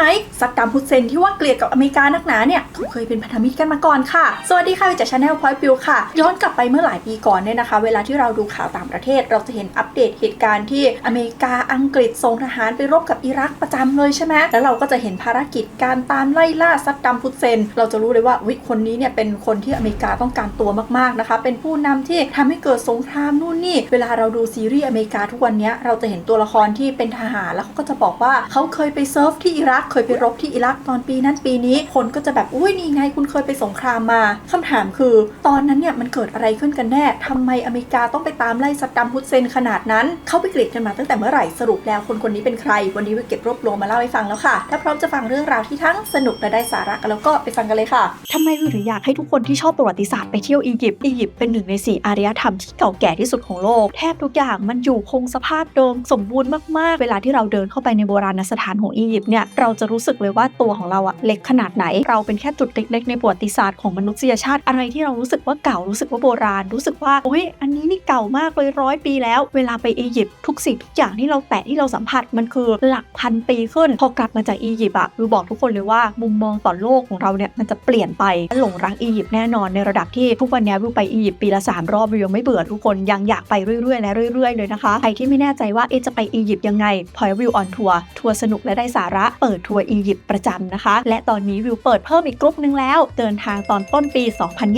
ไหมซัดดัมฮุเซนที่ว่าเกลียดกับอเมริกานักหนาเนี่ยเขาเคยเป็นพันธมิตรกันมาก่อนค่ะ สวัสดีค่ะจากชาแนลพอยต์บิวค่ะ ย้อนกลับไปเมื่อหลายปีก่อนเนี่ยนะคะ เวลาที่เราดูข่าวต่างประเทศ เราจะเห็นอัปเดตเหตุการณ์ที่อเมริกาอังกฤษส่งทหารไปรบกับอิรักประจำเลยใช่ไหมแล้วเราก็จะเห็นภารกิจการตามไล่ล่าซัดดัมฮุเซน เราจะรู้เลยว่าวิคนนี้เนี่ยเป็นคนที่อเมริกาต้องการตัวมากๆนะคะ เป็นผู้นำที่ทำให้เกิดสงครามนู่นนี่ เวลาเราดูซีรีส์อเมริกาทุกวันเนี้ยเราจะเห็นตัวละครที่เป็นทหารแล้วเขาก็จะบอกว่าเขาเคยไปเซิร์ฟที่อิรักเคยไปรบที่อิรักตอนปีนั้นปีนี้ คนก็จะแบบอุ้ยนี่ไงคุณเคยไปสงครามมาคำถามคือ ตอนนั้นเนี่ยมันเกิดอะไรขึ้นกันแน่ทำไมอเมริกาต้องไปตามไล่ซัดดัมฮุสเซนขนาดนั้น เขาไปกลีดกันมาตั้งแต่เมื่อไหร่สรุปแล้วคนคนนี้เป็นใคร วันนี้วิเก็บรวบรวมมาเล่าให้ฟังแล้วค่ะ ถ้าพร้อมจะฟังเรื่องราวที่ทั้งสนุกและได้สาระกันแล้วก็ไปฟังกันเลยค่ะทำไมวิวถึงอยากให้ทุกคนที่ชอบประวัติศาสตร์ไปเที่ยวอียิปต์อียิปต์เป็นหนึ่งในสี่อารยธรรมที่เก่าแก่ที่สุดของโลก แทบทุกอย่างมันอยู่คงสภาพเดิมสมบูรณ์มากๆ เวลาที่เราเดินเข้าไปในโบราณสถานของอียิปต์เนี่ยเราจะรู้สึกเลยว่าตัวของเราอะเล็กขนาดไหน เราเป็นแค่จุดเล็กๆในประวัติศาสตร์ของมนุษยชาติอะไรที่เรารู้สึกว่าเก่ารู้สึกว่าโบราณ รู้สึกว่าโอ้ยอันนี้นี่เก่ามากเลยร้อยปีแล้ว เวลาไปอียิปต์ทุกสิ่งทุกอย่างที่เราแตะที่เราสัมผัสมันคือหลักพันปีขึ้น พอกลับมาจากอียิปต์อะวิวบอกทุกคนเลยว่ามุมมองต่อโลกของเราเนี่ยมันจะเปลี่ยนไปหลงรักอียิปต์แน่นอนในระดับที่ทุกวันนี้วิวไปอียิปต์ปีละสามรอบวิวยังไม่เบื่อทุกคนยังอยากไปเรื่อยๆและเรื่อยๆเลยนะคะใครที่ไม่แน่ใจว่าเอจะไปอียิปต์ยังไงพอยวิวออนทัวร์ทัวร์สนุกและได้สาระเปิดทัวร์อียิปต์ประจำนะคะ และตอนนี้วิวเปิดเพิ่มอีกกลุ่มหนึงแล้ว เดินทางตอนต้นปี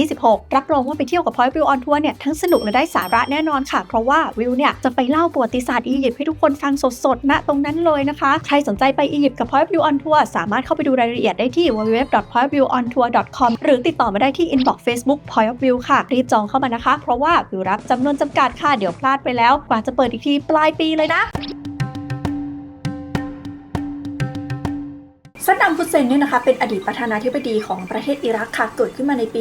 2026 รับรองว่าไปเที่ยวกับพอยต์วิวออนทัวร์เนี่ยทั้งสนุกและได้สาระแน่นอนค่ะ เพราะว่าวิวเนี่ยจะไปเล่าประวัติศาสตร์อียิปต์ให้ทุกคนฟังสดๆณตรงนั้นเลยนะคะ ใครสนใจไปอียิปต์กับพอยต์วิวออนทัวร์สามารถเข้าไปดูรายละเอียดได้ที่ www.pointofview.ontour.com หรือติดต่อมาได้ที่ inbox Facebook Point of View ค่ะ รีบจองเข้ามานะคะ เพราะว่าวิวรับจำนวนจำกัดค่ะเดี๋ยวพลาดไปแล้ว กว่าจะเปิดอีกทีปลายปีเลยนะ ซัดดัมฮุสเซนเนี่ยนะคะเป็นอดีตประธานาธิบดีของประเทศอิรักค่ะเกิดขึ้นมาในปี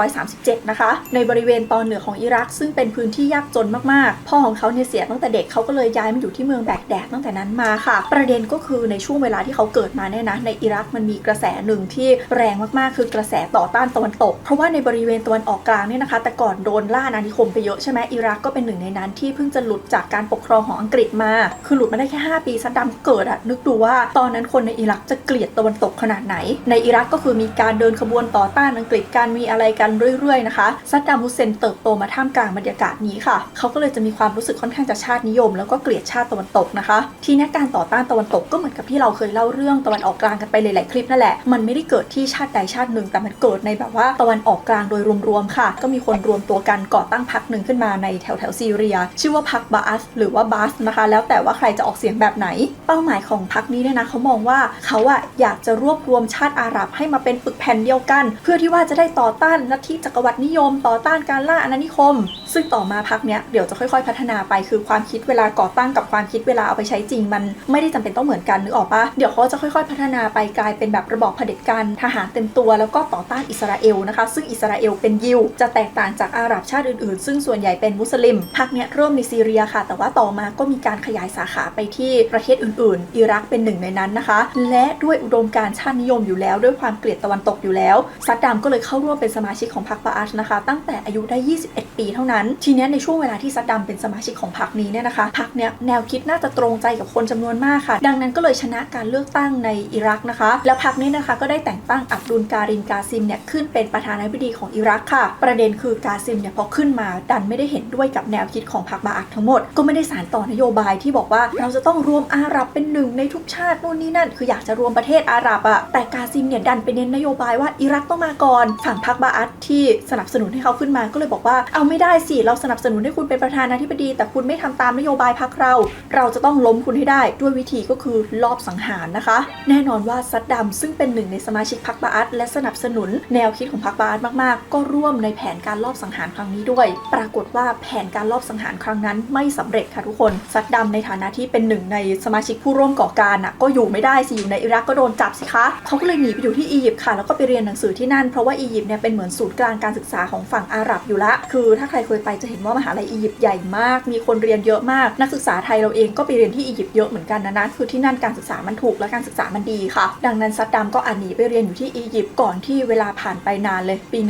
1937 นะคะ ในบริเวณตอนเหนือของอิรัก ซึ่งเป็นพื้นที่ยากจนมากๆ พ่อของเขาเนี่ยเสียตั้งแต่เด็กเขาก็เลยย้ายมาอยู่ที่เมืองแบกแดดตั้งแต่นั้นมาค่ะ ประเด็นก็คือในช่วงเวลาที่เขาเกิดมาเนี่ยนะในอิรักมันมีกระแสหนึ่งที่แรงมากๆ คือกระแสต่อต้านตะวันตก เพราะว่าในบริเวณตะวันออกกลางเนี่ยนะคะ แต่ก่อนโดนล่าอาณานิคมไปเยอะใช่ไหมอิรักก็เป็นหนึ่งในนั้นที่เพิ่งจะหลุดจากการปกครองของอังกฤษมา คือหลุดมาได้แค่ 5 ปีซัดดัมเกิดอะนึกดูว่าตอนนั้นคนในอิรักจะเกลียดตะวันตกขนาดไหน ในอิรักก็คือมีการเดินขบวนต่อต้านอังกฤษการมีอะไรกันเรื่อยๆนะคะซัดดัมฮุเซนเติบโตมาท่ามกลางบรรยากาศนี้ค่ะ เขาก็เลยจะมีความรู้สึกค่อนข้างจะชาตินิยม แล้วก็เกลียดชาติตะวันตกนะคะ ทีนี้การต่อต้านตะวันตกก็เหมือนกับที่เราเคยเล่าเรื่องตะวันออกกลางกันไปหลายๆคลิปนั่นแหละมันไม่ได้เกิดที่ชาติใดชาติหนึ่ง แต่มันเกิดในแบบว่าตะวันออกกลางโดยรวมๆค่ะ ก็มีคนรวมตัวกันก่อตั้งพรรคหนึ่งขึ้นมาในแถวแถวๆซีเรีย ชื่อว่าพรรคบาสหรือว่าบาสนะคะ แล้วแต่ว่าใครจะออกเสียงแบบไหน เป้าหมายของพรรคนี้เนี่ยนะเขามองว่าเขาอะอยากจะรวบรวมชาติอาหรับให้มาเป็นปึกแผ่นเดียวกัน เพื่อที่ว่าจะได้ต่อต้านลัทธิจักรวรรดินิยม ต่อต้านการล่าอาณานิคม ซึ่งต่อมาพรรคเนี้ยเดี๋ยวจะค่อยๆ พัฒนาไปคือความคิดเวลาก่อตั้งกับความคิดเวลาเอาไปใช้จริงมันไม่ได้จำเป็นต้องเหมือนกันนึกออกปะเดี๋ยวเขาจะค่อยๆ พัฒนาไปกลายเป็นแบบระบอบเผด็จการทหารเต็มตัว แล้วก็ต่อต้านอิสราเอลนะคะ ซึ่งอิสราเอลเป็นยิวจะแตกต่างจากอาหรับชาติอื่นๆ ซึ่งส่วนใหญ่เป็นมุสลิมพรรคเนี้ยเริ่มในซีเรียค่ะ แต่ว่าต่อมาก็มีการขยายสาขาไปที่ประเทศอื่นๆ อิรักเป็นหนึ่งในนั้นนะคะ และด้วยอุดมการชาตินิยมอยู่แล้ว ด้วยความเกลียดตะวันตกอยู่แล้ว ซัดดัมก็เลยเข้าร่วมเป็นสมาชิกของพรรคบาอัชนะคะ ตั้งแต่อายุได้ 21 ปีเท่านั้น ทีนี้ในช่วงเวลาที่ซัดดัมเป็นสมาชิกของพรรคนี้เนี่ยนะคะพรรคเนี้ยแนวคิดน่าจะตรงใจกับคนจำนวนมากค่ะ ดังนั้นก็เลยชนะการเลือกตั้งในอิรักนะคะ แล้วพรรคนี้นะคะก็ได้แต่งตั้งอับดุลการินกาซิมเนี่ยขึ้นเป็นประธานาธิบดีของอิรักค่ะ ประเด็นคือกาซิมเนี่ยพอขึ้นมาดันไม่ได้เห็นด้วยกับแนวคิดของพรรคบาอัชทั้งหมด ก็ไม่ได้สานต่อนโยบายที่บอกว่าเราจะต้องรวมอาหรับเป็นหนึ่งในทุกชาตินู่นนี่นั่นคืออยากจะรวมประเทศอาหรับอะแต่กาซิมเนี่ยดันไปเน้นนโยบายว่าอิรักต้องมาก่อนฝั่งพรรคบาอัชที่สนับสนุนให้เขาขึ้นมาก็เลยบอกว่าเอาไม่ได้สิเราสนับสนุนให้คุณเป็นประธานาธิบดี แต่คุณไม่ทำตามนโยบายพรรคเรา เราจะต้องล้มคุณให้ได้ ด้วยวิธีก็คือลอบสังหารนะคะ แน่นอนว่าซัดดัมซึ่งเป็นหนึ่งในสมาชิกพรรคบาอัสและสนับสนุน แนวคิดของพรรคบาอัสมากๆ ก็ร่วมในแผนการลอบสังหารครั้งนี้ด้วย ปรากฏว่าแผนการลอบสังหารครั้งนั้นไม่สำเร็จค่ะทุกคนซัดดัมในฐานะที่เป็นหนึ่งในสมาชิกผู้ร่วมก่อการน่ะก็อยู่ไม่ได้สิอยู่ในอิรักก็โดนจับสิคะเขาก็เลยหนีไปอยู่ที่อียิปต์ค่ะ แล้วก็ไปเรียนหนังสือที่นั่นเพราะว่าอียิปต์เนี่ยเป็นเหมือนศูนย์กลางการศึกษาของฝั่งอาหรับอยู่ละ คือถ้าใครเคยไปจะเห็นว่ามหาลัยอียิปต์ใหญ่มาก มีคนเรียนเยอะมาก นักศึกษาไทยเราเองก็ไปเรียนที่อียิปต์เยอะเหมือนกันนะนะคือที่นั่นการศึกษามันถูกและการศึกษามันดีค่ะ ดังนั้นซัดดัมก็อาหนีไปเรียนอยู่ที่อียิปต์ก่อนที่เวลาผ่านไปนานเลยปี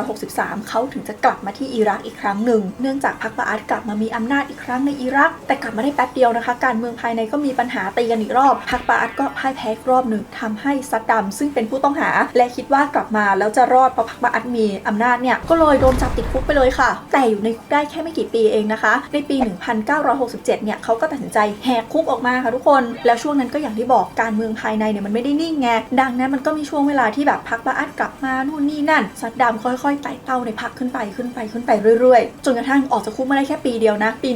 1963 เขาถึงจะกลับมาที่อิรักอีกครั้งหนึ่งเนื่องจากพรรคบาอัสกลับมามีอำนาจอีกครั้งในอิรัก แต่กลับมาได้แป๊บเดียวนะคะ การเมืองภายในก็มีปัญหาตีกันอีกรอบพรรคบาอัสก็พ่ายแพ้กรอบหนึ่งทำให้ซัดดัมซึ่งเป็นผู้ต้องหา และคิดว่ากลับมาแล้วจะรอดเพราะพรรคบาอัดมีอำนาจเนี่ยก็เลยโดนจับติดคุกไปเลยค่ะ แต่อยู่ในคุกได้แค่ไม่กี่ปีเองนะคะ ในปี 1967 เนี่ยเขาก็ตัดสินใจแหกคุกออกมาค่ะทุกคน แล้วช่วงนั้นก็อย่างที่บอกการเมืองภายในเนี่ยมันไม่ได้นิ่งไงดังนั้นมันก็มีช่วงเวลาที่แบบพรรคบาอัดกลับมานู่นนี่นั่นซัดดัมค่อยๆไต่เต้าในพรรคขึ้นไปขึ้นไปขึ้นไปเรื่อยๆ จนกระทั่งออกจากคุกมาได้แค่ปีเดียวนะ ปี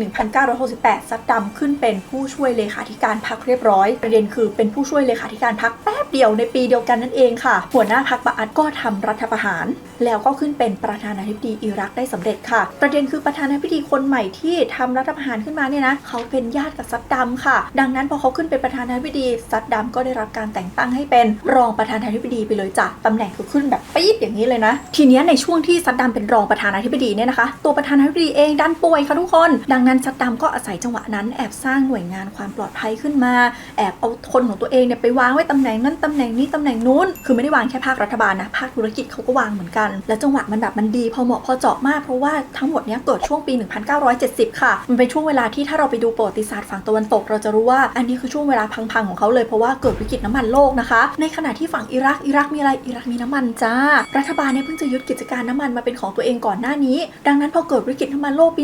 1968ซัดดัมขึ้นเป็นผู้ช่วยเลขาธิการพรรคเรียบร้อย ประเด็นคือเป็นผู้ช่วยเลขาธิการพรรคแป๊บเดียวในปีเดียวกันนั่นเองค่ะ หัวหน้าพรรคบาอัดก็ทำรัฐประหาร แล้วก็ขึ้นเป็นประธานาธิบดีอิรักได้สำเร็จค่ะ ประเด็นคือประธานาธิบดีคนใหม่ที่ทำรัฐประหารขึ้นมาเนี่ยนะเขาเป็นญาติกับซัดดัมค่ะ ดังนั้นพอเขาขึ้นเป็นประธานาธิบดีซัดดัมก็ได้รับการแต่งตั้งให้เป็นรองประธานาธิบดีไปเลยจ้ะตำแหน่งคือขึ้นแบบปี๊ดอย่างนี้เลยนะ ทีนี้ในช่วงที่ซัดดัมเป็นรองประธานาธิบดีเนี่ยนะคะ ตัวประธานาธิบดีเองดันป่วยค่ะทุกคน ดังนั้นซัดดัมก็อาศัยจังหวะนั้นแอบสร้างหน่วยงานความปลอดภัยขึ้นมา แอบเอาคนของตัวเองเนี่ยไปวางไว้ตำแหน่งนั้นตำแหน่งนี้ตำแหน่งนู้น คือไม่ได้วางแค่ภาครัฐบาลนะภาคธุรกิจเขาก็วางเหมือนกัน แล้วจังหวะมันแบบมันดีพอเหมาะพอเจาะมากเพราะว่าทั้งหมดเนี้ยเกิดช่วงปี 1970 ค่ะ มันเป็นช่วงเวลาที่ถ้าเราไปดูประวัติศาสตร์ฝั่งตะวันตก เราจะรู้ว่าอันนี้คือช่วงเวลาพังๆของเขาเลยเพราะว่าเกิดวิกฤตน้ำมันโลกนะคะ ในขณะที่ฝั่งอิรักอิรักมีอะไรอิรักมีน้ำมันจ้า รัฐบาลเนี่ยเพิ่งจะยึดกิจการน้ำมันมาเป็นของตัวเองก่อนหน้านี้ ดังนั้นพอเกิดวิกฤตน้ำมันโลกปี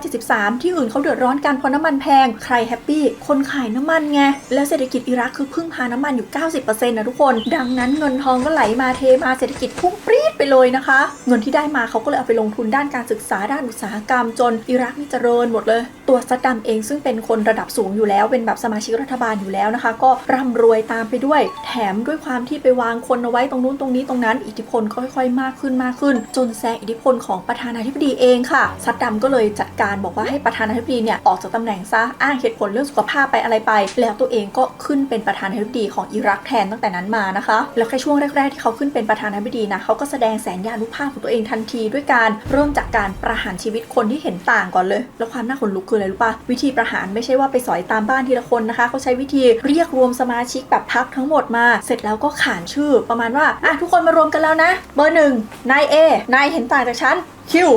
1973 ที่อื่นเขาเดือดร้อนกันเพราะน้ำมันแพงใครแฮปปี้คนขายน้ำมันไงแล้วเศรษฐกิจอิรักคือพึ่งพาน้ำมันอยู่ 90%นะทุกคน ดังนั้นเงินทองก็ไหลมาเทมาเศรษฐกิจพุ่งปรี๊ดไปเลยนะคะ เงินที่ได้มาเขาก็เลยเอาไปลงทุนด้านการศึกษาด้านอุตสาหกรรมจนอิรักนี่เจริญหมดเลย ตัวซัดดัมเองซึ่งเป็นคนระดับสูงอยู่แล้ว เป็นแบบสมาชิกรัฐบาลอยู่แล้วนะคะ ก็ร่ำรวยตามไปด้วย แถมด้วยความที่ไปวางคนเอาไว้ตรงนู้นตรงนี้ตรงนั้นอิทธิพลก็ค่อยๆ มากขึ้นมากขึ้น จนแซงอิทธิพลของประธานาธิบดีเองค่ะซัดดัมก็เลยจัดการบอกว่าให้ประธานาธิบดีเนี่ยออกจากตำแหน่งซะอ้างเหตุผลเรื่องสุขภาพไปอะไรไป แล้วตัวเองก็ขึ้นเป็นประธานาธิบดีของอิรักแทนตั้งแต่นั้นมานะคะ แล้วแค่ช่วงแรกๆที่เขาขึ้นเป็นประธานาธิบดีนะเขาก็แสดงแสนยานุภาพของตัวเองทันที ด้วยการเริ่มจากการประหารชีวิตคนที่เห็นต่างก่อนเลย แล้วความน่าขนลุกคืออะไรรู้ปะวิธีประหารไม่ใช่ว่าไปสอยตามบ้านทีละคนนะคะ เขาใช้วิธีเรียกรวมสมาชิกแบบพักทั้งหมดมา เสร็จแล้วก็ขานชื่อประมาณว่าอะทุกคนมารวมกันแล้วนะ เบอร์หนึ่งนายเอนายเห็นต่างจากฉันคิว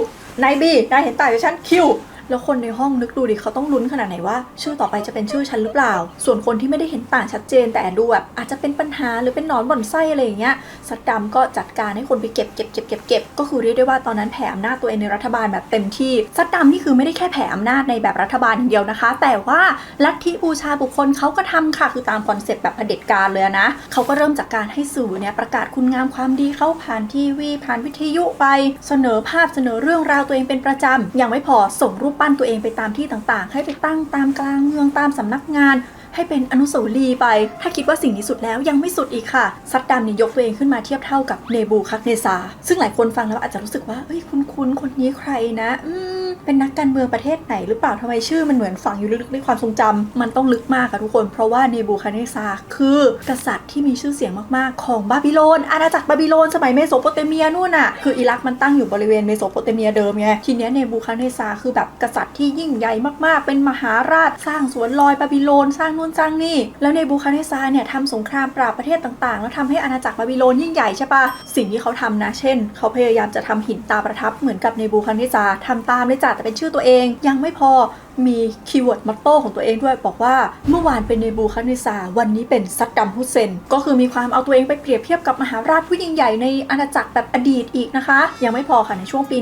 นายบีนายเห็นต่างจากฉันคิว แล้วคนในห้องนึกดูดิเขาต้องลุ้นขนาดไหนว่า ชื่อต่อไปจะเป็นชื่อฉันหรือเปล่า ส่วนคนที่ไม่ได้เห็นต่างชัดเจนแต่ดูแบบอาจจะเป็นปัญหาหรือเป็นนอนบ่อนไส้อะไรอย่างเงี้ยซัดดัมก็จัดการให้คนไปเก็บเก็บเก็บเก็บเก็บก็คือเรียกได้ว่าตอนนั้นแผ่อำนาจตัวเองในรัฐบาลแบบเต็มที่ซัดดัมนี่คือไม่ได้แค่แผ่อำนาจในแบบรัฐบาลอย่างเดียวนะคะ แต่ว่าลัทธิบูชาบุคคลเขาก็ทำค่ะคือตามคอนเซปต์แบบเผด็จการเลยนะเขาก็เริ่มจากการให้สื่อเนี่ยประกาศคุณงามความดีเข้าผ่านทีวีผ่านวิทยุไปเสนอภาพเสนอเรื่องราวตัวเองเป็นประจำยังไม่พอส่งรูปปั้นตัวเองไปตามที่ต่างๆ ให้ไปตั้งตามกลางเมืองตามสำนักงาน ให้เป็นอนุสาวรีย์ไป ถ้าคิดว่าสิ่งนี้สุดแล้วยังไม่สุดอีกค่ะ ซัดดัมเนี่ยยกตัวเองขึ้นมาเทียบเท่ากับเนบูคักเนซา ซึ่งหลายคนฟังแล้วอาจจะรู้สึกว่าเอ้ยคุ้นๆคนนี้ใครนะ อืมเป็นนักการเมืองประเทศไหนหรือเปล่าทำไมชื่อมันเหมือนฝังอยู่ลึกๆในความทรงจำมันต้องลึกมากค่ะทุกคน เพราะว่าเนบูคักเนซาคือกษัตริย์ที่มีชื่อเสียงมากๆ ของบาบิโลน อาณาจักรบาบิโลนสมัยเมโสโปเตเมียนู่นน่ะคืออิรักมันตั้งอยู่บริเวณเมโสโปเตเมียเดิมไง ทีเนี้ยเนบูคักเนซาคือแบบกษัตริย์ที่ยิ่งใหญ่มากๆ เป็นมหาราชสร้างสวนลอยบาบิโลนสร้างนู่นสร้างนี่ แล้วในบูคาเนซาเนี่ยทำสงครามปราบประเทศต่างๆ แล้วทำให้อาณาจักรบาบิโลนยิ่งใหญ่ใช่ปะสิ่งที่เขาทำนะ เช่น เขาพยายามจะทำหินตาประทับเหมือนกับในบูคาเนซาร์ทำตามเลยจ้ะแต่เป็นชื่อตัวเอง ยังไม่พอมีคีย์เวิร์ดมอตโต้ของตัวเองด้วยบอกว่าเมื่อวานเป็นเนบูคัดเนซาวันนี้เป็นซัดดัมฮุสเซน ก็คือมีความเอาตัวเองไปเปรียบเทียบกับมหาราชผู้ยิ่งใหญ่ในอาณาจักรแบบอดีตอีกนะคะ ยังไม่พอค่ะในช่วงปี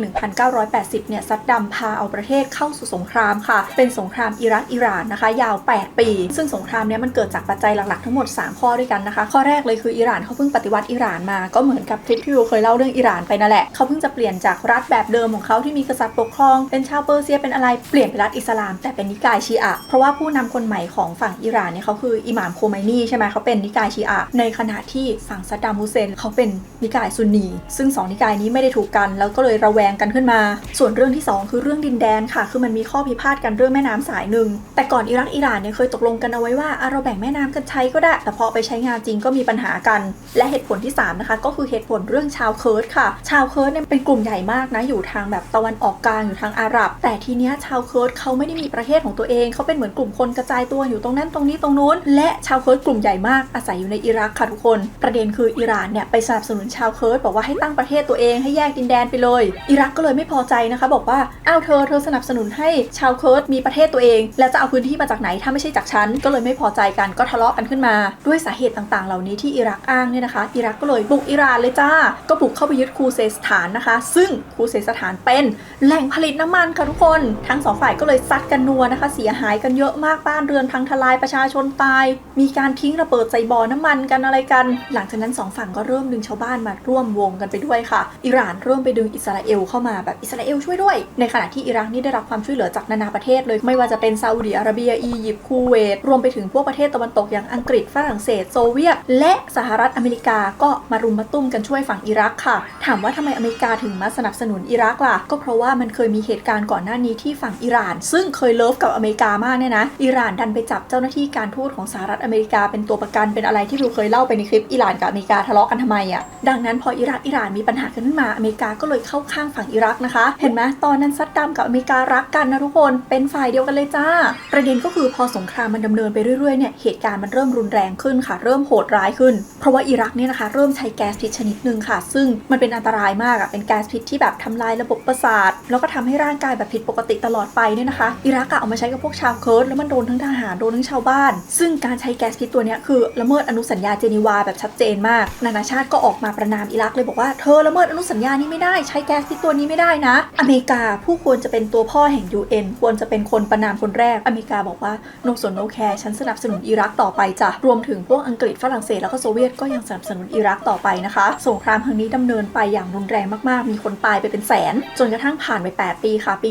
1980 เนี่ยซัดดัมพาเอาประเทศเข้าสู่สงครามค่ะ เป็นสงครามอิรักอิหร่านนะคะ ยาว 8 ปี ซึ่งสงครามเนี้ยมันเกิดจากปัจจัยหลักๆทั้งหมด 3 ข้อด้วยกันนะคะ ข้อแรกเลยคืออิหร่านเขาเพิ่งปฏิวัติอิหร่านมาก็เหมือนกับคลิปที่เราเคยเล่าเรื่องอิหร่านไปนั่นแหละเขาเพิ่งจะเปลี่ยนจากรัฐแบบเดิมของเขาที่มีกษัตริย์ปกครองเป็นชาวเปอร์เซียเป็นอะไรเปลี่ยนเป็นรัฐอิสลาม แต่เป็นนิกายชีอะ เพราะว่าผู้นำคนใหม่ของฝั่งอิหร่านเนี่ยเขาคืออิหม่ามโคไมนีใช่ไหมเขาเป็นนิกายชีอะ ในขณะที่ฝั่งซัดดัมฮุเซนเขาเป็นนิกายซุนนี ซึ่งสองนิกายนี้ไม่ได้ถูกกัน แล้วก็เลยระแวงกันขึ้นมา ส่วนเรื่องที่สองคือเรื่องดินแดนค่ะ คือมันมีข้อพิพาทกันเรื่องแม่น้ำสายหนึ่ง แต่ก่อนอิรักอิหร่านเนี่ยเคยตกลงกันเอาไว้ว่าเราแบ่งแม่น้ำกันใช้ก็ได้ แต่พอไปใช้งานจริงก็มีปัญหากัน และเหตุผลที่สามนะคะ ก็คือเหตุผลเรื่องชาวเคิร์ดค่ะ ชาวเคิร์ดเนี่ยเป็นกลุ่มใหญ่มากนะ อยู่ทางแบบตะวันออกกลางอยู่ทางอาหรับ แต่ทีเนี้ยชาวเคิร์ดเขาไม่ได้มีประเทศของตัวเองเขาเป็นเหมือนกลุ่มคนกระจายตัวอยู่ตรงนั้นตรงนี้ตรงนู้น และชาวเคิร์ดกลุ่มใหญ่มากอาศัยอยู่ในอิรักค่ะทุกคน ประเด็นคืออิหร่านเนี่ยไปสนับสนุนชาวเคิร์ดบอกว่าให้ตั้งประเทศตัวเองให้แยกดินแดนไปเลย อิรักก็เลยไม่พอใจนะคะ บอกว่าอ้าวเธอเธอสนับสนุนให้ชาวเคิร์ดมีประเทศตัวเอง แล้วจะเอาพื้นที่มาจากไหนถ้าไม่ใช่จากฉันก็เลยไม่พอใจกันก็ทะเลาะกันขึ้นมา ด้วยสาเหตุต่างๆ เหล่านี้ที่อิรักอ้างเนี่ยนะคะอิรักก็เลยบุกอิหร่านเลยจ้า ก็บุกเข้าไปยึดคูเซสถานนะคะ ซึ่งคูเซสถานเป็นแหล่งผลิตน้ำมันค่ะทุกคน ทั้งสองฝ่ายก็เลยซัดกันนัวนะคะ เสียหายกันเยอะมากบ้านเรือนพังทลายประชาชนตาย มีการทิ้งระเบิดใส่บ่อน้ำมันกันอะไรกัน หลังจากนั้นสองฝั่งก็เริ่มดึงชาวบ้านมาร่วมวงกันไปด้วยค่ะ อิหร่านเริ่มไปดึงอิสราเอลเข้ามาแบบอิสราเอลช่วยด้วย ในขณะที่อิรักนี่ได้รับความช่วยเหลือจากนานาประเทศเลย ไม่ว่าจะเป็นซาอุดิอาระเบียอียิปต์คูเวตรวมไปถึงพวกประเทศตะวันตกอย่างอังกฤษฝรั่งเศสโซเวียต และสหรัฐอเมริกาก็มารุมมาตุ้มกันช่วยฝั่งอิรักค่ะ ถามว่าทำไมอเมริกาถึงมาสนับสนุนอิรักล่ะก็เพราะว่ามันเคยมีเหตุการณ์ก่อนหน้านี้ที่ฝั่งอิหร่าน ซึ่งเคยเลิฟกับอเมริกามากเนี่ยนะ อิหร่านดันไปจับเจ้าหน้าที่การทูตของสหรัฐอเมริกาเป็นตัวประกันเป็นอะไรที่เราเคยเล่าไปในคลิปอิหร่านกับอเมริกาทะเลาะกันทำไมอะดังนั้นพออิรักอิหร่านมีปัญหากันขึ้นมาอเมริกาก็เลยเข้าข้างฝั่งอิรักนะคะ เห็นไหมตอนนั้นซัดดัมกับอเมริการักกันนะทุกคนเป็นฝ่ายเดียวกันเลยจ้า ประเด็นก็คือพอสงครามมันดำเนินไปเรื่อยๆเนี่ยเหตุการณ์มันเริ่มรุนแรงขึ้นค่ะ เริ่มโหดร้ายขึ้น เพราะว่าอิรักเนี่ยนะคะ เริ่มใช้แก๊สพิษชนิดหนึ่งค่ะ ซึ่งมันเป็นอันตรายมากอะเป็นแก๊สพิษที่แบบทำลายระบบประสาท แล้วก็ทำให้ร่างกายแบบผิดปกติตลอดไปเนี่ยนะคะอิรักอะเอามาใช้กับพวกชาวเคิร์ดแล้วมันโดนทั้งทหารโดนทั้งชาวบ้าน ซึ่งการใช้แก๊สพิษตัวนี้คือละเมิดอนุสัญญาเจนีวาแบบชัดเจนมาก นานาชาติก็ออกมาประนามอิรักเลยบอกว่าเธอละเมิดอนุสัญญานี้ไม่ได้ใช้แก๊สพิษตัวนี้ไม่ได้นะ อเมริกาผู้ควรจะเป็นตัวพ่อแห่ง UN ควรจะเป็นคนประนามคนแรกอเมริกาบอกว่าโนสนโนแคร์ฉันสนับสนุนอิรักต่อไปจ้ะรวมถึงพวกอังกฤษฝรั่งเศสแล้วก็โซเวียตก็ยังสนับสนุนอิรักต่อไปนะคะสงครามครั้งนี้ดำเนินไปอย่างรุนแรงมากๆ มีคนตายไปเป็นแสน จนกระทั่งผ่านไป 8 ปีค่ะปี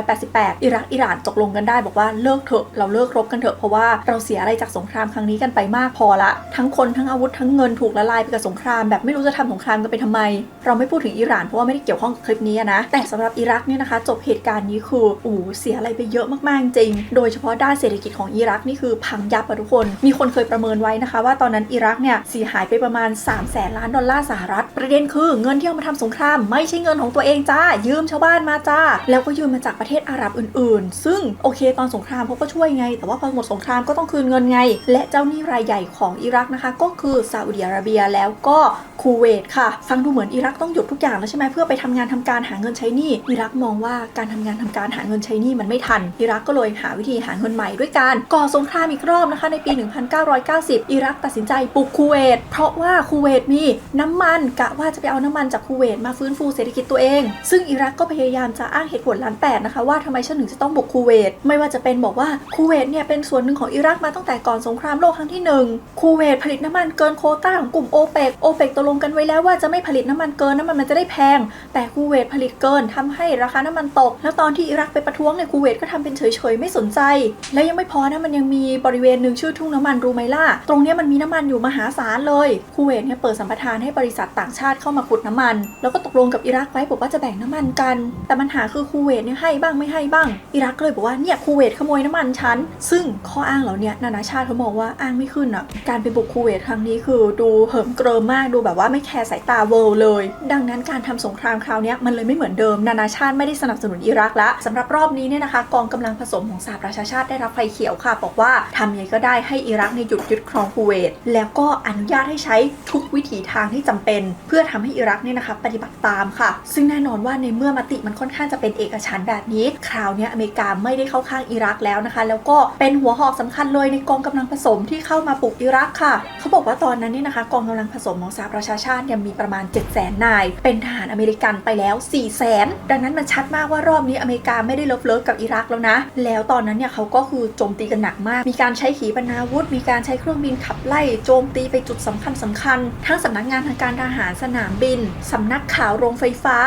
1988 อิรักอิหร่านตกลงกันได้บอกว่าเลิกเถอะเราเลิกรบกันเถอะเพราะว่าเราเสียอะไรจากสงครามครั้งนี้กันไปมากพอละ ทั้งคนทั้งอาวุธทั้งเงินถูกละลายไปกับสงคราม แบบไม่รู้จะทำสงครามกันไปทำไม เราไม่พูดถึงอิหร่านเพราะว่าไม่ได้เกี่ยวข้องกับคลิปนี้นะ แต่สำหรับอิรักเนี่ยนะคะ จบเหตุการณ์นี้คืออ้โหเสียอะไรไปเยอะมากๆจริง โดยเฉพาะด้านเศรษฐกิจของอิรักนี่คือพังยับอะทุกคน มีคนเคยประเมินไว้นะคะ ว่าตอนนั้นอิรักเนี่ยเสียหายไปประมาณ3 0 0แสนล้านดอลลาร์สหรัฐ ประเด็นคือเงินที่เอามาทำสงคราม ไม่ใช่เงินของตัวเองจ้ายืมชาวบ้านมาจ้า แล้วก็ยืมมาจากประเทศอาหรับอื่นซึ่งโอเคตอนสงครามเขาก็ช่วยไง แต่ว่าพอหมดสงครามก็ต้องคืนเงินไง และเจ้าหนี้รายใหญ่ของอิรักนะคะ ก็คือซาอุดิอาระเบียแล้วก็คูเวตค่ะ ฟังดูเหมือนอิรักต้องหยุดทุกอย่างแล้วใช่ไหมเพื่อไปทำงานทำการหาเงินใช้หนี้อิรักมองว่าการทำงานทำการหาเงินใช้หนี้มันไม่ทัน อิรักก็เลยหาวิธีหาเงินใหม่ด้วยการก่อสงครามอีกรอบนะคะในปี 1990 อิรักตัดสินใจบุกคูเวตเพราะว่าคูเวตมีน้ำมันกะว่าจะไปเอาน้ำมันจากคูเวตมาฟื้นฟูเศรษฐกิจตัวเอง ซึ่งอิรักก็พยายามจะอ้างเหตุผลล้านแปดนะคะว่าทำไมฉันถึงจะต้องบุกคูเวต ไม่ว่าจะเป็นบอกว่าคูเวตเนี่ยเป็นส่วนหนึ่งของอิรักมาตั้งแต่ก่อนสงครามโลกครั้งที่หนึ่งคูเวตผลิตน้ำมันเกินโคต้าของกลุ่มโอเปกโอเปกตกลงกันไว้แล้วว่าจะไม่ผลิตน้ำมันเกินน้ำมันมันจะได้แพง แต่คูเวตผลิตเกินทำให้ราคาน้ำมันตก แล้วตอนที่อิรักไปประท้วงเนี่ยคูเวตก็ทำเป็นเฉยๆไม่สนใจ และยังไม่พอนะมันยังมีบริเวณหนึ่งชื่อทุ่งน้ำมันรูไมล่าตรงนี้มันมีน้ำมันอยู่มหาศาลเลยคูเวตเนี่ยเปิดสัมปทานให้บริษัทต่างชาติเข้ามาขุดน้ำมัน แล้วก็ตกลงกับอิรักไว้บอกว่าจะแบ่งน้ำมันกัน แต่ปัญหาคือคูเวตเนี่ยให้บ้างไม่ให้บ้างอิรักก็เลยบอกว่าเนี่ยคูเวตขโมยน้ำมันฉัน ซึ่งข้ออ้างเหล่านี้นานาชาติเขามองว่าอ้างไม่ขึ้นอะ การไปบุกคูเวตครั้งนี้คือดูเหิมเกริมมากดูแบบว่าไม่แคร์สายตาเวิลด์เลย ดังนั้นการทำสงครามคราวนี้มันเลยไม่เหมือนเดิมนานาชาติไม่ได้สนับสนุนอิรักละสำหรับรอบนี้เนี่ยนะคะ กองกำลังผสมของสหประชาชาติได้รับไฟเขียวค่ะ บอกว่าทำยังไงก็ได้ให้อิรักเนี่ยหยุดยึดครองคูเวตแล้วก็อนุญาตให้ใช้ทุกวิถีทางที่จำเป็น เพื่อทำให้อิรักเนี่ยนะคะปฏิบัติตามค่ะ ซึ่งแน่นอนว่าในเมื่อมติมันค่อนข้างจะเป็นเอกฉันแบบนี้คราวนี้อเมริกาไม่ได้เข้าข้างอิรักแล้วนะคะ แล้วก็เป็นหัวหอกสำคัญเลยในกองกำลังผสมที่เข้ามาปลุกอิรักค่ะ เขาบอกว่าตอนนั้นนี่นะคะ กองกำลังผสมของสหประชาชาติเนี่ยมีประมาณ7 0 0 0 0 0นาย เป็นทหารอเมริกันไปแล้ว 4 0 0 0 0 0ดังนั้นมันชัดมากว่ารอบนี้อเมริกาไม่ได้เลิฟเลิฟกับอิรักแล้วนะ แล้วตอนนั้นเนี่ยเขาก็คือโจมตีกันหนักมาก มีการใช้ขีปนาวุธ มีการใช้เครื่องบินขับไล่โจมตีไปจุดสำคัญสำคัญ ทั้งสำนักงานทางการทหารสนามบินสำนักข่าวโรงไฟฟ้า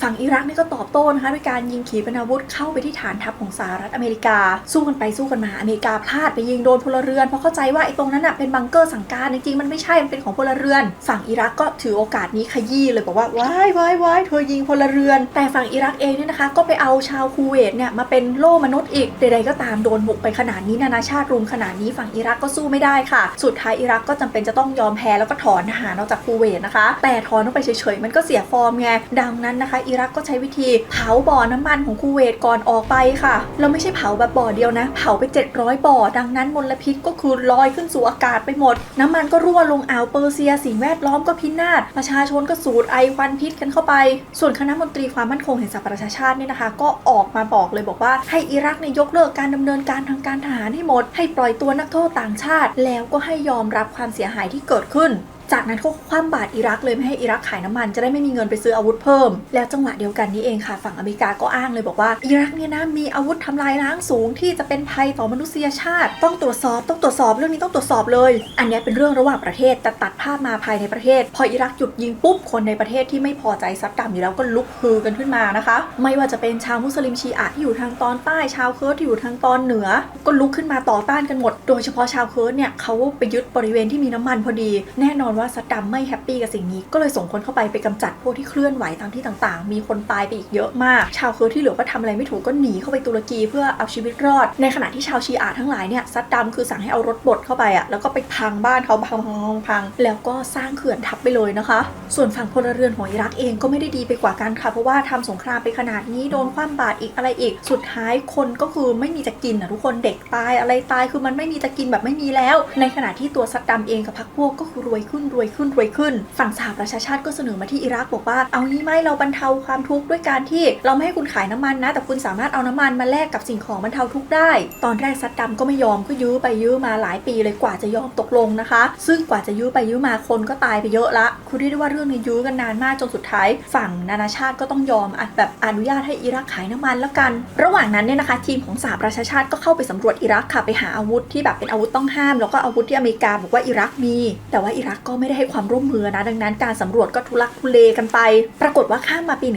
ฝั่งอิรักนี่ก็ตอบโต้นะคะด้วยการยิงขีปนาวุธเข้าไปที่ฐานทัพของสหรัฐอเมริกา สู้กันไปสู้กันมาอเมริกาพลาดไปยิงโดนพลเรือนเพราะเข้าใจว่าไอ้ตรงนั้นน่ะเป็นบังเกอร์สั่งการจริงๆมันไม่ใช่มันเป็นของพลเรือน ฝั่งอิรักก็ถือโอกาสนี้ขยี้เลยบอกว่าว้ายว้ายว้ายเธอยิงพลเรือน แต่ฝั่งอิรักเองเนี่ยนะคะก็ไปเอาชาวคูเวตเนี่ยมาเป็นโล่มนุษย์อีกใดๆก็ตามโดนบุกไปขนาดนี้นานาชาติรุมขนาดนี้ฝั่งอิรักก็สู้ไม่ได้ค่ะ สุดท้ายอิรักก็จำเป็นจะต้องยอมแพ้แล้วก็ถอนทหารออกจากคูเวตนะคะ แต่ถอนออกไปเฉยๆมันก็เสียฟอร์มไงดังนั้นนะคะ อิรักก็ใช้วิธีเผาบ่อน้ำมันของคูเวตก่อนออกไปค่ะแล้วไม่ใช่เผาแบบบ่อเดียวนะ เผาไป 700 บ่อ ดังนั้นมลพิษก็คือลอยขึ้นสู่อากาศไปหมด น้ำมันก็รั่วลงอ่าวเปอร์เซีย สิ่งแวดล้อมก็พินาศ ประชาชนก็สูดไอควันพิษกันเข้าไป ส่วนคณะมนตรีความมั่นคงแห่งสหประชาชาติเนี่ยนะคะ ก็ออกมาบอกเลยบอกว่าให้อิรักเนี่ยยกเลิกการดำเนินการทางการทหารให้หมด ให้ปล่อยตัวนักโทษต่างชาติ แล้วก็ให้ยอมรับความเสียหายที่เกิดขึ้น จากนั้นก็คว่ำบาตรอิรักเลยไม่ให้อิรักขายน้ำมันจะได้ไม่มีเงินไปซื้ออาวุธเพิ่ม แล้วจังหวะเดียวกันนี้เองค่ะ ฝั่งอเมริกาก็อ้างเลยบอกว่าอิรักเนี่ยนะมีอาวุธทำลายล้างสูงที่จะเป็นภัยต่อมนุษยชาติ ต้องตรวจสอบต้องตรวจสอบเรื่องนี้ต้องตรวจสอบเลย อันนี้เป็นเรื่องระหว่างประเทศแต่ตัดภาพมาภายในประเทศ พออิรักหยุดยิงปุ๊บคนในประเทศที่ไม่พอใจซัดดำอยู่แล้วก็ลุกฮือกันขึ้นมานะคะ ไม่ว่าจะเป็นชาวมุสลิมชีอะที่อยู่ทางตอนใต้ชาวเคิร์ดที่อยู่ทางตอนเหนือ ก็ลุกขึ้นมาต่อต้านกันหมด โดยเฉพาะชาวเคิร์ดเนี่ยเขาไปยึดบริเวณที่มีน้ำมันพอดีแน่นอนว่าซัดดัมไม่แฮปปี้กับสิ่งนี้ ก็เลยส่งคนเข้าไปไปกำจัดพวกที่เคลื่อนไหวตามที่ต่างๆ มีคนตายไปอีกเยอะมาก ชาวเคิร์ดที่เหลือก็ทำอะไรไม่ถูกก็หนีเข้าไปตุรกีเพื่อเอาชีวิตรอด ในขณะที่ชาวชีอะทั้งหลายเนี่ยซัดดัมคือสั่งให้เอารถบดเข้าไปอะแล้วก็ไปพังบ้านเขาพังพังพังพังแล้วก็สร้างเขื่อนทับไปเลยนะคะ ส่วนฝั่งพลเรือนของอิรักเองก็ไม่ได้ดีไปกว่ากันค่ะเพราะว่าทำสงครามไปขนาดนี้โดนคว่ำบาตรอีกอะไรอีก สุดท้ายคนก็คือไม่มีจะกินอะทุกคนเด็กตายอะไรตายคือมันไม่มีจะกินแบบไม่มีแล้ว ในขณะที่ตัวซัดดัมเองกับพรรคพวกก็คือรวยขึ้นรวยขึ้นรวยขึ้น ฝั่งสหประชาชาติก็เสนอมาที่อิรักบอกว่า เอางี้ไหมเราบรรเทาความทุกข์ด้วยการที่เราไม่ให้คุณขายน้ำมันนะ แต่คุณสามารถเอาน้ำมันมาแลกกับสิ่งของบรรเทาทุกข์ได้ ตอนแรกซัดดัมก็ไม่ยอมก็ยื้อไปยื้อมาหลายปีเลยกว่าจะยอมตกลงนะคะ ซึ่งกว่าจะยื้อไปยื้อมาคนก็ตายไปเยอะละคือเรียกได้ว่าเรื่องนี้ยื้อกันนานมากจนสุดท้าย ฝั่งนานาชาติก็ต้องยอมอะแบบอนุญาตให้อิรักขายน้ำมันแล้วกัน ระหว่างนั้นเนี่ยนะคะทีมของสหประชาชาติก็เข้าไปสำรวจอิรักค่ะไปหาอาวุธที่แบบเป็นอาวุธต้องห้าม แล้วก็อาวุธที่อเมริกาบอกว่าอิรักมี แต่ว่าอิรักก็ไม่ได้ให้ความร่วมมือนะ ดังนั้นการสำรวจก็ทุลักทุเลกันไป ปรากฏว่าข้ามมาปี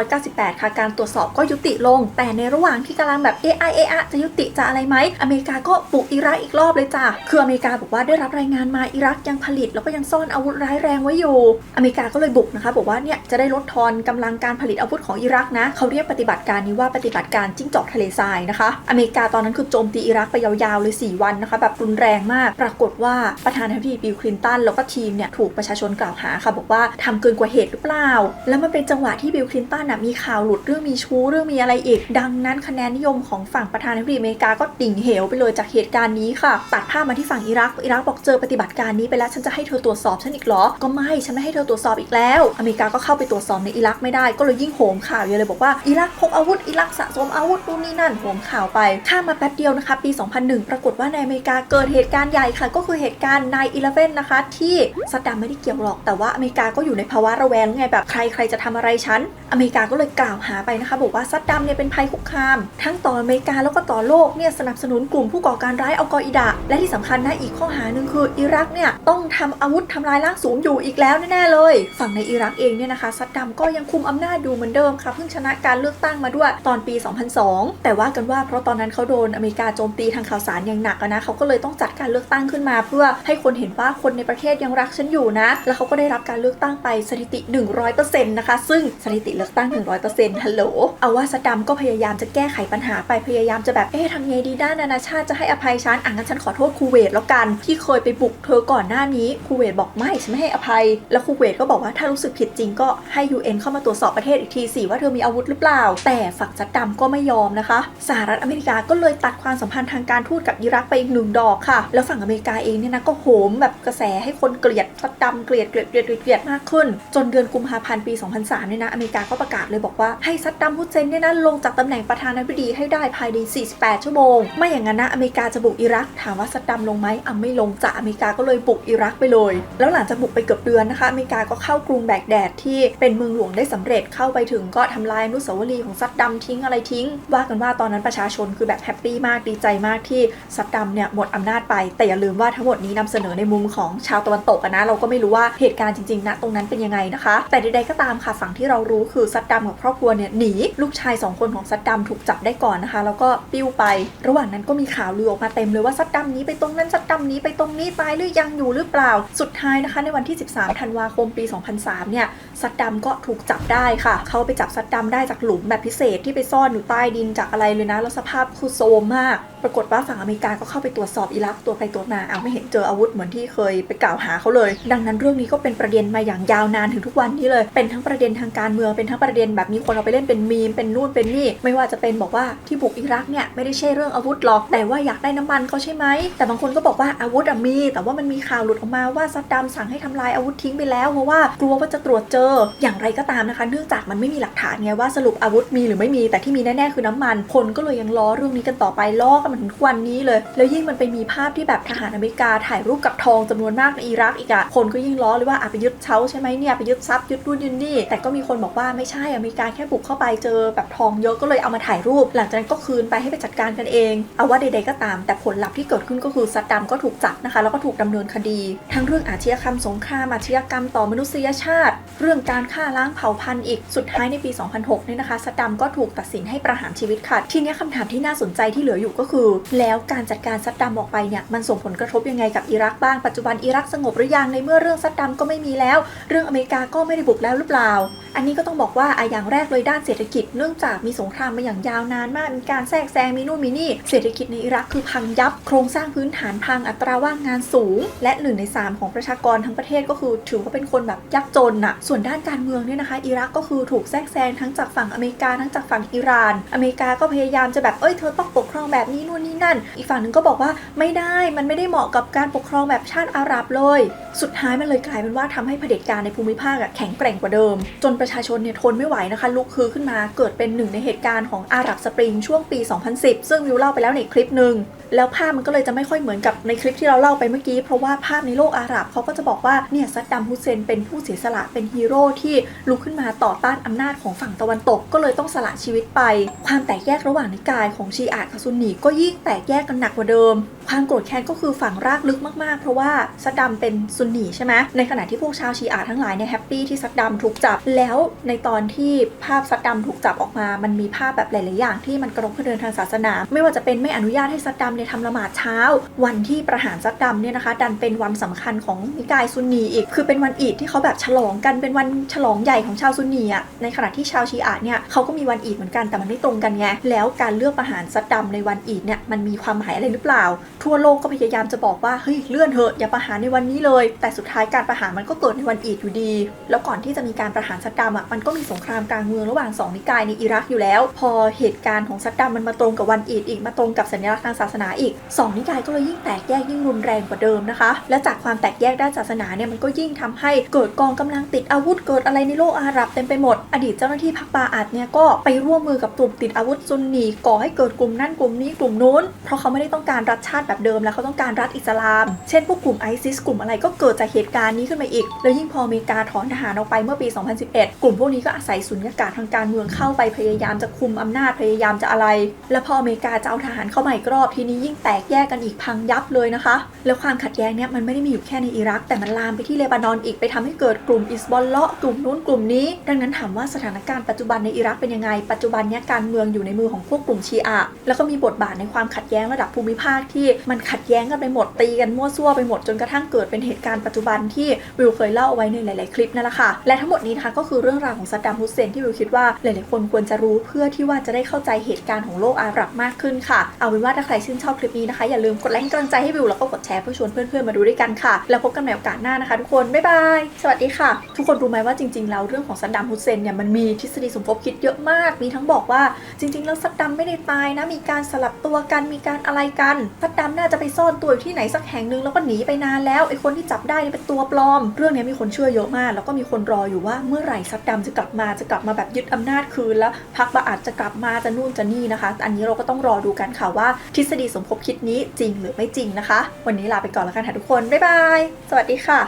1998 ค่ะ การตรวจสอบก็ยุติลง แต่ในระหว่างที่กำลังแบบเอไอเอะจะยุติจะอะไรไหม อเมริกาก็บุกอิรักอีกรอบเลยจ้ะ คืออเมริกาบอกว่าได้รับรายงานมาอิรักยังผลิต แล้วก็ยังซ่อนอาวุธร้ายแรงไว้อยู่ อเมริกาก็เลยบุกนะคะ บอกว่าเนี่ยจะได้ลดทอนกำลังการผลิตอาวุธของอิรักนะ เขาเรียกปฏิบัติการนี้ว่าปฏิบัติการจิ้งจอกทะเลทรายนะคะ อเมริกาตอนนั้นคือโจมตีอิรักไปยาวๆเลย 4 วันนะคะ แบบรุนแรงมาก ปรากฏว่าประธานาธิบดีบิลคลินตันแล้วก็ทมเนี่ยถูกประชาชนกล่าวหาค่ะ บอกว่าทำเกินกว่าเหตุหรือเปล่า แล้วมันเป็นจังหวะที่บิลคลินตันน่ะมีข่าวหลุดเรื่องมีชู้เรื่องมีอะไรอีก ดังนั้นคะแนนนิยมของฝั่งประธานาธิบดีอเมริกาก็ดิ่งเหวไปเลยจากเหตุการณ์นี้ค่ะ ตัดภาพมาที่ฝั่งอิรักอิรักบอกเจอปฏิบัติการนี้ไปแล้วฉันจะให้เธอตรวจสอบฉันอีกเหรอ ก็ไม่ฉันไม่ให้เธอตรวจสอบอีกแล้ว อเมริกาก็เข้าไปตรวจสอบในอิรักไม่ได้ก็เลยยิ่งโหมข่าวเยอะเลยบอกว่าอิรักพกอาวุธอิรักสะสมอาวุธนู่นนี่นั่นโหมข่าวไปข้ามมาแป๊บเดียวนะคะปี 2001 ปรากฏว่าในอเมริกาเกิดเหตุการณ์ใหญ่ค่ะ ก็คือเหตุการณ์9-11นะคะที่ซัดดัมไม่ได้เกี่ยวหรอก แต่ว่าอเมริกาก็อยู่ในภาวะระแวงไงแบบใครใครจะทำอะไรฉัน อเมริกาก็เลยกล่าวหาไปนะคะ บอกว่าซัดดัมเนี่ยเป็นภัยคุกคาม ทั้งต่ออเมริกาแล้วก็ต่อโลกเนี่ยสนับสนุนกลุ่มผู้ก่อการร้ายอัลกออิดะและที่สำคัญนะอีกข้อหาหนึ่งคืออิรักเนี่ยต้องทำอาวุธทำลายล้างสูงอยู่อีกแล้วแน่ๆเลย ฝั่งในอิรักเองเนี่ยนะคะซัดดัมก็ยังคุมอำนาจอยู่เหมือนเดิมค่ะเพิ่งชนะการเลือกตั้งมาด้วยตอนปี 2002 แต่ว่ากันว่าเพราะตอนนั้นเขาโดนอเมริกาโจมตีทางข่าวสารอย่างหนักนะเขาก็เลยต้องจัดการเลือกตั้งขึ้นมา เพื่อให้คนเห็นว่าคนในประเทศยังังรักฉันอยู่นะ แล้วเขาก็ได้รับการเลือกตั้งไปสถิติ 100%นะคะ ซึ่งสถิติเลือกตั้ง 100%ฮัลโหล เอาว่าซัดดัมก็พยายามจะแก้ไขปัญหาไป พยายามจะแบบ เอ๊ะทำไงดีด้านนานาชาติจะให้อภัยฉันอะงั้นฉันขอโทษคูเวตแล้วกัน ที่เคยไปบุกเธอก่อนหน้านี้ คูเวตบอกไม่ ฉันไม่ให้อภัย แล้วคูเวตก็บอกว่าถ้ารู้สึกผิดจริงก็ให้ UN เข้ามาตรวจสอบประเทศอีกทีสิว่าเธอมีอาวุธหรือเปล่า แต่ฝั่งซัดดัมก็ไม่ยอมนะคะ สหรัฐอเมริกาก็เลยตัดความสัมพันธ์ทางการทูตกับอิรักไปอีกหนึ่งดอกค่ะ แล้วฝั่งอเมริกาเองเนี่ยนะก็โหมแบบกระแสให้คนเกลียดซัดดัมเกลียดเกลียดเกลียดเกลียดมากขึ้น จนเดือนกุมภาพันธ์ปี 2003เนี่ยนะอเมริกาก็ประกาศเลยบอกว่าให้ซัดดัมฮุเซนเนี่ยนะลงจากตำแหน่งประธานาธิบดีให้ได้ภายใน 48 ชั่วโมง ไม่อย่างนั้นนะอเมริกาจะบุกอิรักถามว่าซัดดัมลงไหมอะไม่ลงจ้ะอเมริกาก็เลยบุกอิรักไปเลย แล้วหลังจากบุกไปเกือบเดือนนะคะอเมริกาก็เข้ากรุงแบกแดดที่เป็นเมืองหลวงได้สำเร็จเข้าไปถึงก็ทำลายอนุสาวรีย์ของซัดดัมทิ้งอะไรทิ้ง ว่ากันว่าตอนนั้นประชาชนคือแบบแฮปปี้มากดีใจมากที่ซัดดัมเนี่ยหมดอำนาจไป แต่อย่าลืมว่าทั้งหมดนี้นำเสนอในมุมของชาวตะวันตกนะเราก็ไม่รู้ว่าเหตุการณ์จริงๆนะตรงนั้นเป็นยังไงนะคะ แต่ใดๆก็ตามค่ะฝั่งที่เรารู้คือซัดดัมกับครอบครัวเนี่ยหนีลูกชายสองคนของซัดดัมถูกจับได้ก่อนนะคะ แล้วก็ปิ้วไประหว่างนั้นก็มีข่าวลือออกมาเต็มเลยว่าซัดดัมนี้ไปตรงนั้นซัดดัมนี้ไปตรงนี้ตายหรือยังอยู่หรือเปล่า สุดท้ายนะคะในวันที่ 13 ธันวาคมปี 2003 เนี่ยซัดดัมก็ถูกจับได้ค่ะ เขาไปจับซัดดัมได้จากหลุมแบบพิเศษที่ไปซ่อนอยู่ใต้ดินจากอะไรเลยนะแล้วสภาพคือโซมมาก ปรากฏว่าฝั่งอเมริกาก็เข้าไปตรวจสอบอิรักตัวไปตัวมาเอาไม่เห็นเจออาวุธเหมือนที่เคยไปกล่าวหาเขาเลย ดังนั้นเรื่องนี้ก็เป็นประเด็นมาอย่างยาวนานถึงทุกวันนี้เลย เป็นทั้งประเด็นทางการเมืองเป็นทั้งประเด็นแบบมีคนเอาไปเล่นเป็นมีมเป็นนู่นเป็นนี่ ไม่ว่าจะเป็นบอกว่าที่บุกอิรักเนี่ยไม่ได้ใช่เรื่องอาวุธหรอกแต่ว่าอยากได้น้ำมันเขาใช่ไหมแต่บางคนก็บอกว่าอาวุธมี แต่ว่ามันมีข่าวหลุดออกมาว่าซัดดัมสั่งให้ทำลายอาวุธทิ้งไปแล้วเพราะว่ากลัวว่าจะตรวจเจออย่างไรก็ตามนะคะ เนื่องจากมันไม่มีหลักฐานไงว่าสรุปอาวุธมีหรือไม่มีแต่ที่มีแน่ๆคือน้ำมันคนก็เลยยังล้อเรื่องนี้กันต่อไปล้อกันมาถึงทุกวันนี้เลย แล้วยิ่งมันไปมีภาพที่แบบทหารอเมริกาถ่ายรูปกับทองจำนวนมากในอิรักอีกอะคนก็ยิ่งล้อเลยว่าอะไปยึดเช้าใช่ไหมเนี่ยไปยึดทรัพย์ยึดนู่นยึดนี่แต่ก็มีคนบอกว่าไม่ใช่อเมริกาแค่บุกเข้าไปเจอแบบทองเยอะก็เลยเอามาถ่ายรูป หลังจากนั้นก็คืนไปให้ไปจัดการกันเอง เอาว่าใดๆก็ตาม แต่ผลลัพธ์ที่เกิดขึ้นก็คือซัดดัมก็ถูกจับนะคะแล้วก็ถูกดำเนินคดี ทั้งเรื่องอาชญากรรมสงครามอาชญากรรมต่อมนุษยชาติ เรื่องการฆ่าล้างเผ่าพันธุ์อีกสุดท้ายในปี 2006เนี่ยนะคะซัดดัมก็ถูกตัดสินให้ประหารชีวิตค่ะทีนี้ยคำถามที่น่าสนใจที่เหลืออยู่ก็คือแล้วการจัดการซัดดัมออกไปเนี่ยมันส่งผลกระทบยังไงกับอิรักบ้างปัจจุบันอิรักสงบหรือยังในเมื่อเรื่องซัดดัมก็ไม่มีแล้ว เรื่องอเมริกาก็ไม่ได้บุกแล้วหรือเปล่า อันนี้ก็ต้องบอกว่าออย่างแรกเลยด้านเศรษฐกิจเนื่องจากมีสงครามมาอย่างยาวนานมากมีการแทรกแซงมีนู่นมีนี่เศรษฐกิจในอิรักคือพังยับ โครงสร้างพื้นฐานพังอัตราว่างงานสูง และหนึ่งในสามของประชากรทั้งประเทศก็คือถือว่าเป็นคนแบบยากจนน่ะส่วนด้านการเมืองเนี่ยนะคะ อิรักก็คือถูกแทรกแซงทั้งจากฝั่งอเมริกาทั้งจากฝั่งอิหร่าน อเมริกาก็พยายามจะแบบเอ้ยเธอต้องปกครองแบบนี้นู่นนี่นั่น อีกฝั่งหนึ่งก็บอกว่าไม่ได้มันไม่ได้เหมาะกับการปกครองแบบชาติอาหรับเลย สุดท้ายมันเลยกลายเป็นว่าทำให้เผด็จการในภูมิภาคแข็งแกร่งกว่าเดิม จนประชาชนเนี่ยทนไม่ไหวนะคะ ลุกคือขึ้นมาเกิดเป็นหนึ่งในเหตุการณ์ของอาหรับสปริงช่วงปี 2010 ซึ่งวิวเล่าไปแล้วในคลิปหนึ่งแล้วภาพมันก็เลยจะไม่ค่อยเหมือนกับในคลิปที่เราเล่าไปเมื่อกี้เพราะว่าภาพในโลกอาหรับเขาก็จะบอกว่าเนี่ยซัดดัมฮุเซนเป็นผู้เสียสละเป็นฮีโร่ที่ลุกขึ้นมาต่อต้านอำนาจของฝั่งตะวันตก ก็เลยต้องสละชีวิตไป ความแตกแยกระหว่างนิกายของชีอะห์กับซุนนีก็ยิ่งแตกแยกกันหนักกว่าเดิม ความโกรธแค้นก็คือฝังรากลึกมากๆ เพราะว่าซัดดัมเป็นซุนนีใช่ไหมในขณะที่พวกชาวชีอะห์ทั้งหลายเนี่ยแฮปปี้ที่ซัดดัมถูกจับ แล้วในตอนที่ภาพซัดดัมถูกจับออกมา มันมีภาพแบบหลายๆอย่างที่มันกระทบกระเทือนทางศาสนา ไม่ว่าจะเป็นไม่อนุญาตให้ซัดดัมเนี่ยทำละหมาดเช้า วันที่ประหารซัดดัมเนี่ยนะคะ ดันเป็นวันสำคัญของนิกายซุนนีอีก คือเป็นวันอีดที่เขาแบบฉลองกันเป็นวันฉลองใหญ่ของชาวซุนนีอะในขณะที่ชาวชีอะห์เนี่ยเขาก็มีวันอีดเหมือนกันแต่มันไม่ตรงกันไงแล้วการเลือกประหารซัดดัมในวันอีดเนี่ยมันมีความหมายอะไรหรือเปล่าทั่วโลกก็พยายามจะบอกว่าเฮ้ยเลื่อนเถอะอย่าประหารในวันนี้เลย แต่สุดท้ายการประหารมันก็เกิดในวันอีดอยู่ดี แล้วก่อนที่จะมีการประหารซัดดัมอะมันก็มีสงครามกลางเมืองระหว่างสองนิกายในอิรักอยู่แล้ว พอเหตุการณ์ของซัดดัมมันมาตรงกับวันอีดอีกมาตรงกับสัญลักษณ์ทางศาสนาอีกสองนิกายก็เลยยิ่งแตกแยกยิ่งรุนแรงกว่าเดิมนะคะ และจากความแตกแยกด้านศาสนาเนี่ยมันก็ยิ่งทำให้เกิดกองกำลังติดอาวุธเกิดอะไรในโลกอาหรับเต็มไปหมด อดีตเจ้าหน้าที่พรรคบาอาดเนี่ยก็ไปร่วมมือกับกลุ่มติดอาวุธซุนนีก่อให้เกิดกลุ่มนั่นกลุ่มนี้กลุ่มนู้น เพราะเขาไม่ได้ต้องการรัฐชาติแบบเดิมแล้วเขาต้องการรัฐอิสลาม เช่นพวกกลุ่มไอซิสกลุ่มอะไรก็เกิดจากเหตุการณ์นี้ขึ้นมาอีก แล้วยิ่งพออเมริกาถอนทหารออกไปเมื่อปี 2011 กลุ่มพวกนี้ก็อาศัยสุญญากาศทางการเมืองเข้าไปพยายามจะคุมอำนาจพยายามจะอะไร แล้วพออเมริกาจะเอาทหารเข้ามาอีกรอบทีนี้ยิ่งแตกแยกกันอีกพังยับเลยนะคะ แล้วความขัดแย้งเนี่ยมันไม่ได้มีอยู่แค่ในอิรัก แต่มันลามไปที่เลบานอนอีกไปทำให้เกิดกลุ่มอิสบอลเลาะกลุ่มนู้นกลุ่มนี้ ดังนั้นถามว่าสถานการณ์ปัจจุบันในอิรักเป็นยังไง ปัจจุบันเนี้ยการเมืองอยู่ในมือของพวกกลุ่มชีอะแล้วก็มีบทบาทในความขัดแย้งระดับภูมิภาคที่มันขัดแย้งกันไปหมดตีกันมั่วซั่วไปหมดจนกระทั่งเกิดเป็นเหตุการณ์ปัจจุบันที่วิวเคยเล่าเอาไว้ในหลาย ๆ คลิปนั่นแหละค่ะ และทั้งหมดนี้นะคะก็คือเรื่องราวของซัดดัมฮุสเซนที่วิวคิดว่าหลาย ๆ คนควรจะรู้เพื่อที่ว่าจะได้เข้าใจเหตุการณ์ของโลกอาหรับมากขึ้นค่ะ เอาเป็นว่าถ้าใครชื่นชอบคลิปนี้นะคะอย่าลืมกดไลค์กำลังใจให้วิวแล้วก็กดแชร์เพื่อชวนเพื่อน ๆ มาดูด้วยกันค่ะ แล้วพบกันใหม่โอกาสหน้านะคะทุกคน บ๊ายบาย สวัสดีค่ะ ทุกคนรู้ไหมว่าจริง ๆ แล้วเรื่องของซัดดัมฮุสเซนเนี่ยมันมีทฤษฎีสมคบคิดเยอะมาก มีทั้งบอกว่าจริง ๆ แล้วซัดดัมไม่ได้ตายนะ มีการสลับตัวกัน มีการอะไรกันซัดดัมน่าจะไปซ่อนตัวอยู่ที่ไหนสักแห่งหนึ่งแล้วก็หนีไปนานแล้วไอ้คนที่จับได้เนี่ยเป็นตัวปลอม เรื่องนี้มีคนเชื่อเยอะมาก แล้วก็มีคนรออยู่ว่าเมื่อไหร่ซัดดำจะกลับมาจะกลับมาแบบยึดอำนาจคืนแล้วพักบาอาจจะกลับมาจะนู่นจะนี่นะคะ อันนี้เราก็ต้องรอดูกันค่ะว่าทฤษฎีสมคบคิดนี้จริงหรือไม่จริงนะคะ วันนี้ลาไปก่อนแล้วกันค่ะทุกคนบ๊ายบายสวัสดีค่ะ